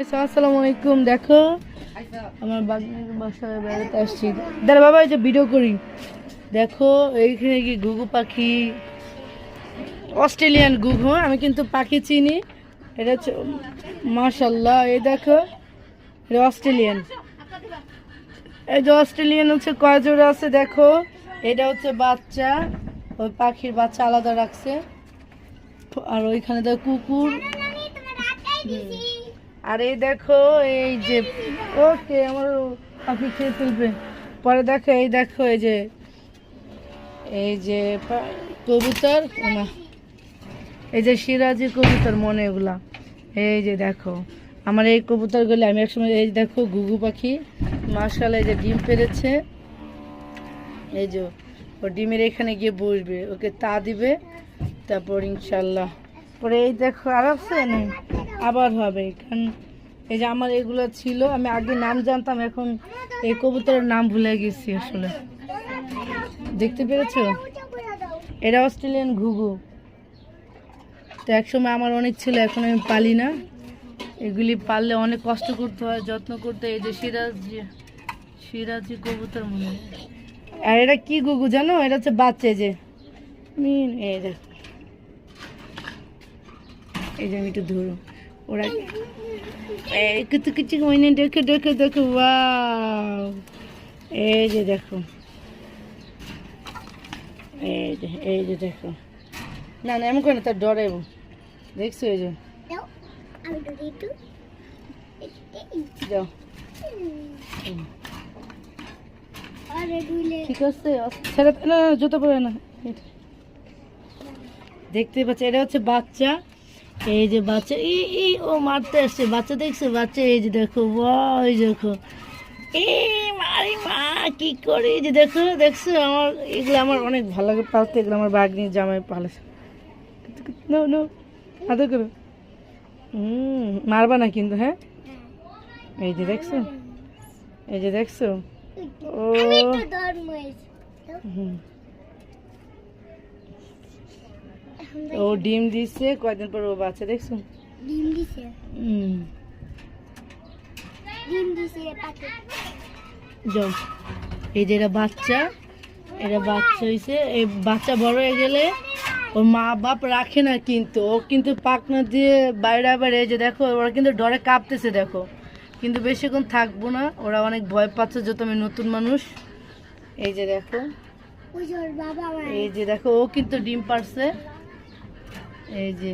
আসসালামু আলাইকুম, দেখো। আমার বাগনের বাসায় বেড়াতে আসছি। দাঁড়া, বাবা, এই যে ভিডিও করি। দেখো, এইখানে কি ঘুঘু পাখি? অস্ট্রেলিয়ান ঘুঘু আমি কিন্তু পাখি চিনি। এটা হচ্ছে মাশাল্লাহ এই দেখো, এটা অস্ট্রেলিয়ান। এই যে অস্ট্রেলিয়ান হচ্ছে কয় আছে, দেখো। এটা হচ্ছে বাচ্চা, ওই পাখির বাচ্চা আলাদা রাখছে। আর ওইখানে দেখো কুকুর। আর এই দেখো, এই যে, ওকে, আমার পাখি খেয়ে ফেলবে। পরে দেখো, এই দেখো, এই যে এই যে কবুতর এই যে সিরাজি কবুতর, মনে এগুলা। এই যে দেখো, আমার এই কবুতরগুলো, আমি একসময়, এই দেখো ঘুঘু পাখি মার্শাল এই যে ডিম পেরেছে। এই যে, ও ডিমের এখানে গিয়ে বসবে, ওকে তা দিবে, তারপর ইনশাল্লাহ পরে এই দেখো, আর আছে আবার হবে, কারণ এই যে আমার এগুলো ছিল, আমি আগে নাম জানতাম, এখন এই কবুতরের নাম ভুলে গেছি আসলে। দেখতে পেরেছ? এটা অস্ট্রেলিয়ান ঘুঘু। তো একসময় আমার অনেক ছিল, এখন আমি পালি না। এগুলি পাললে অনেক কষ্ট করতে হয়, যত্ন করতে এই যে সিরাজি সিরাজি কবুতর মনে আর এটা কি ঘুঘু জানো? এটা হচ্ছে বাচ্চা যে। মিন, এই এই যে আমি একটু ধরো। ওরা এই কিছু কিছু মনে দেখে দেখে দেখো ওয়াও এই যে দেখো এই যে এই যে দেখো না না এমন করে না তার ডরে দেখছ এই যে যাও ঠিক আছে ছেড়ে না জুতো পরে না। দেখতে পাচ্ছি এটা হচ্ছে বাচ্চা এই যে বাচ্চা ই ই ও মারতে আসছে বাচ্চা দেখছে বাচ্চা এই যে দেখো এই দেখো। এই মারি মা কি করে এই যে দেখো দেখছ? আমার এগুলো আমার অনেক ভালো লাগে পালতে এগুলো আমার বাগনি জামাই পালে নো নো আদর করো। হুম মারবা না কিন্তু হ্যাঁ? এই যে দেখছ? এই যে দেখছ? ও। হুম। ও ডিম দিচ্ছে কয়দিন পর ও বাচ্চা দেখছ? হুম। যাও। এই যে এটা বাচ্চা এটা বাচ্চা হয়েছে এই বাচ্চা বড় হয়ে গেলে ওর মা বাপ রাখে না কিন্তু ও কিন্তু পাকনা দিয়ে বাইরে আবার এই যে দেখো ওরা কিন্তু ডরে কাঁপতেছে দেখো। কিন্তু বেশিক্ষণ থাকব না ওরা অনেক ভয় পাচ্ছে যত আমি নতুন মানুষ। এই যে দেখো। এই যে দেখো ও কিন্তু ডিম পারছে। এই যে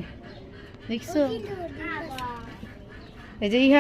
দেখছ? এই যে ইহা